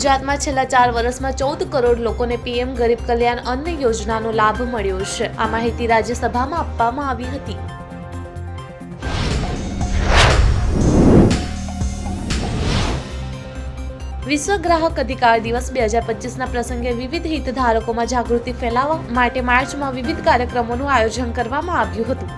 ગુજરાતમાં છેલ્લા ચાર વર્ષમાં ચૌદ કરોડ લોકોને પીએમ ગરીબ કલ્યાણ અન્ન યોજનાનો લાભ મળ્યો છે. આ માહિતી રાજ્યસભામાં આપવામાં આવી હતી. વિશ્વ ગ્રાહક અધિકાર દિવસ બે હજાર પચીસના પ્રસંગે વિવિધ હિતધારકોમાં જાગૃતિ ફેલાવવા માટે માર્ચમાં વિવિધ કાર્યક્રમોનું આયોજન કરવામાં આવ્યું હતું.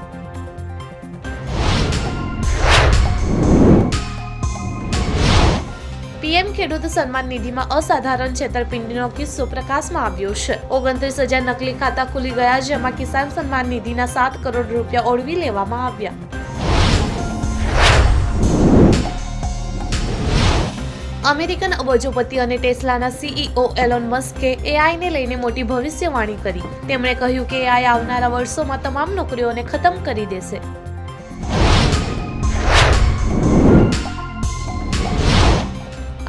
પીએમ ખેડૂત સન્માન નિધિમાં અસાધારણ છેતરપિંડીનો કિસ્સો પ્રકાશમાં આવ્યો છે. ઓગણત્રીસ હજાર નકલી ખાતા ખુલી ગયા જેમાં કિસાન સન્માન નિધિના સાત કરોડ રૂપિયા ઓળવી લેવામાં આવ્યા. અમેરિકન અબજોપતિ અને ટેસ્લાના સીઈઓ એલોન મસ્કે એઆઈને લઈને મોટી ભવિષ્યવાણી કરી. તેમણે કહ્યું કે એઆઈ આવનારા વર્ષોમાં તમામ નોકરીઓને ખતમ કરી દેશે.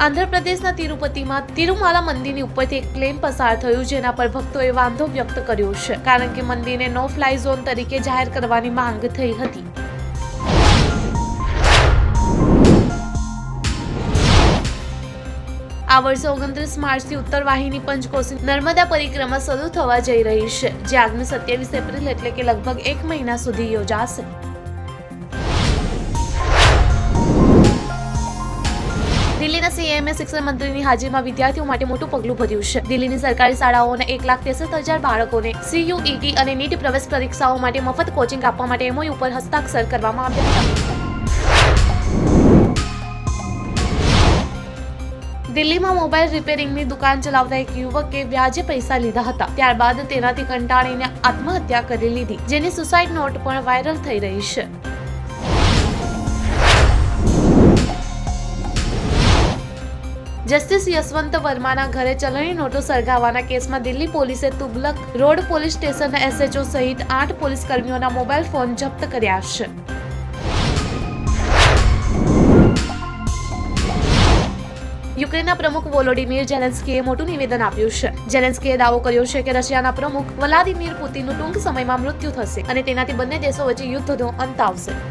આંધ્રપ્રદેશના તિરુપતિમાં તિરુમાલા મંદિરની ઉપરથી એક પ્લેન પસાર થયું જેના પર ભક્તોએ વાંધો વ્યક્ત કર્યો છે. કારણ કે મંદિરને નો ફ્લાય ઝોન તરીકે જાહેર કરવાની માંગ થઈ હતી. આ વર્ષે ઓગણત્રીસ માર્ચથી ઉત્તર વાહિની પંચકોશી નર્મદા પરિક્રમા શરૂ થવા જઈ રહી છે. જે આગામી સત્યાવીસ એપ્રિલ એટલે કે લગભગ એક મહિના સુધી યોજાશે. સીએમએ શિક્ષણ મંત્રીની હાજરીમાં વિદ્યાર્થીઓ માટે મોટું પગલું ભર્યું છે. દિલ્હીની સરકારી શાળાઓને એક લાખ ત્રેસઠ હજાર બાળકોને સીયુઈટી અને નીટ પ્રવેશ પરીક્ષાઓ માટે મફત કોચિંગ આપવા માટે એમઓયુ ઉપર હસ્તાક્ષર કરવામાં આવ્યા હતા. દિલ્હીમાં મોબાઈલ રિપેરિંગની દુકાન ચલાવતા એક યુવકે વ્યાજે પૈસા લીધા હતા. ત્યારબાદ તેનાથી કંટાળીને આત્મહત્યા કરી લીધી, જેની સુસાઇડ નોટ પણ વાયરલ થઈ રહી છે. જસ્ટિસ યશવંત વર્માના ઘરે ચલણી નોટો સળગાવવાના કેસમાં દિલ્હી પોલીસે તુગલક રોડ પોલીસ સ્ટેશનના એસએચઓ સહિત આઠ પોલીસ કર્મીઓના મોબાઈલ ફોન જપ્ત કર્યા છે. યુક્રેનના પ્રમુખ વોલોડિમીર ઝેલેન્સ્કીએ મોટું નિવેદન આપ્યું છે. ઝેલેન્સ્કીએ દાવો કર્યો છે કે રશિયાના પ્રમુખ વ્લાદિમીર પુતિનનું ટૂંક સમયમાં મૃત્યુ થશે અને તેનાથી બંને દેશો વચ્ચે યુદ્ધનો અંત આવશે.